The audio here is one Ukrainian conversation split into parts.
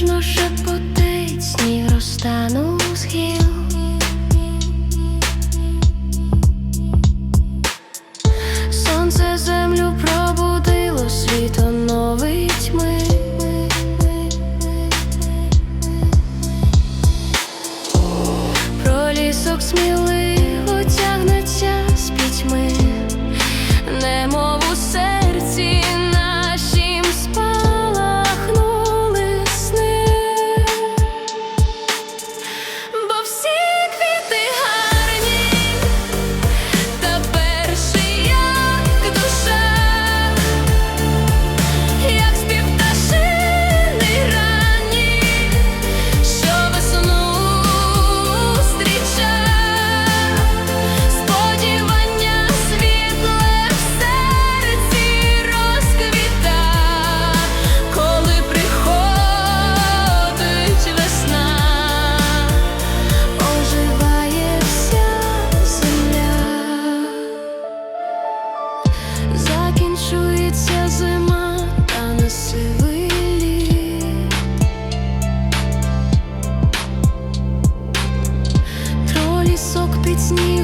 ніжно шепотить, сніг розтану схил. Сонце землю пробудило, світ оновить тьми Про лісок nic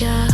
Yeah.